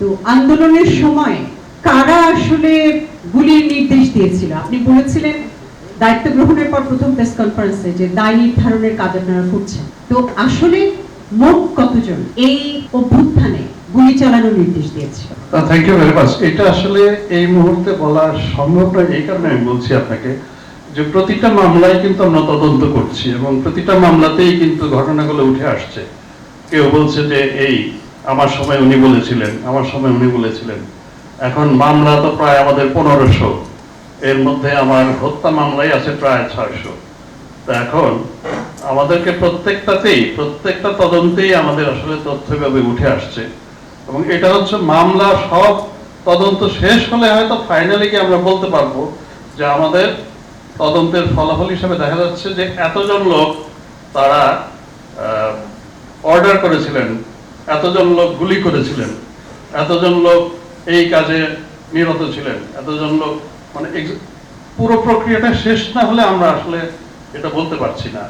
তো আন্দোলনের সময় কারা আসলে গুলির নির্দেশ দিয়েছিল? আপনি বলেছিলেন দায়িত্ব গ্রহণের পর প্রথম প্রেস কনফারেন্সে যে দায় নির্ধারণের কাজ আপনারা করছেন। তো আসলে মোট কতজন এই অভ্যুত্থানে গুলি চালানোর নির্দেশ দিয়েছিল থ্যাংক ইউ ভেরি মাচ এটা আসলে এই মুহূর্তে বলা সম্ভব নয়, এই কারণে আমি বলছি আপনাকে যে প্রতিটা মামলায় কিন্তু আমরা তদন্ত করছি এবং প্রতিটা মামলাতেই কিন্তু ঘটনাগুলো উঠে আসছে। কেউ বলছে যে এই আমার সময় উনি বলেছিলেন, আমার সময় উনি বলেছিলেন। এখন মামলা তো প্রায় আমাদের পনেরোশো। এর মধ্যে আমার হত্যা মামলাই আছে প্রায় ছয়শো। তো এখন আমাদেরকে প্রত্যেকটাতেই, প্রত্যেকটা তদন্তেই আমাদের আসলে তথ্যভাবে উঠে আসছে। এবং এটা হচ্ছে মামলা সব তদন্ত শেষ হলে হয়তো ফাইনালি কি আমরা বলতে পারব যে আমাদের তদন্তের ফলাফল হিসাবে দেখা যাচ্ছে যে এতজন লোক তারা অর্ডার করেছিলেন এতজন লোক গুলি করেছিলেন, এতজন লোক এই কাজে নিরত ছিলেন, এতজন লোক মানে পুরো প্রক্রিয়াটা শেষ না হলে আমরা আসলে এটা বলতে পারছি না।